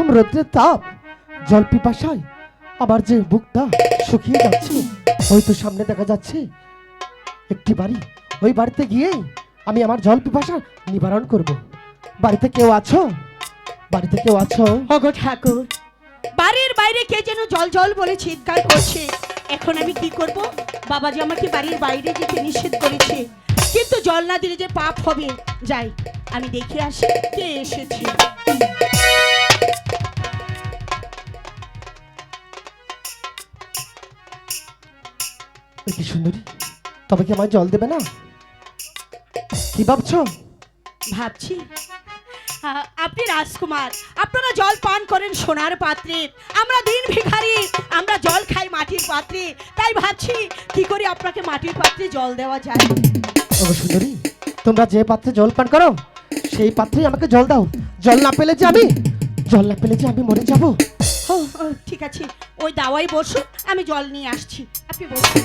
ঝমঝম রোদ্রের তাপ জল পিপাসায় আমার যে বুকটা শুকিয়ে যাচ্ছে ওই তো সামনে দেখা যাচ্ছে একটি বাড়ি। ওই বাড়িতে গিয়ে আমি আমার জল পিপাসা নিবারণ করব। বাড়িতে কেউ আছো? বাড়িতে কেউ আছো? ওগো ঠাকুর, বাড়ির বাইরে কে যেন জল জল বলে চিৎকার করছে। এখন আমি কি করব? বাবা যে আমাকে বাড়ির বাইরে যেতে নিষেধ করেছে। কিন্তু জল না দিলে যে পাপ হবে। যাই, আমি দেখে আসি কে এসেছে। তবে কি আমায় জল দেবে না? কি ভাবছ? ভাবছি। আপনি রাজকুমার আপনারা জল পান করেন সোনার পাত্রে। আমরা দিন ভিখারি আমরা জল খাই মাটির পাত্রে। তাই ভাবছি কি করে আপনাকে মাটির পাত্রে জল দেওয়া যায়? সুন্দরী তোমরা যে পাত্রে জল পান করো সেই পাত্রেই আমাকে জল দাও। জল না পেলে যে আমি জল না পেলে যে আমি মরে যাব। ঠিক আছে। ওই দাওয়াই বসুন আমি জল নিয়ে আসছি। আপনি বসুন।